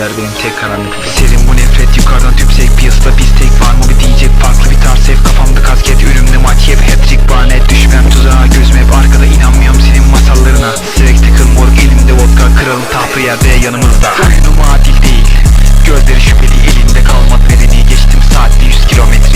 yer benim tek karanlıkta Serin bu nefret yukarıdan tüpsek piyasada biz tek var mı? Bir diyecek farklı bir tarz hep kafamda kasket ürümlü maç hep hat-trick barnet düşmem tuzağa gözüm hep arkada inanmıyorum senin masallarına. Sirek takıl mor elimde vodka kralın tahtı yerde yanımızda. Oyunum adil değil gözleri şüpheli elinde kalmak nedeni. Geçtim saatte 100 kilometre.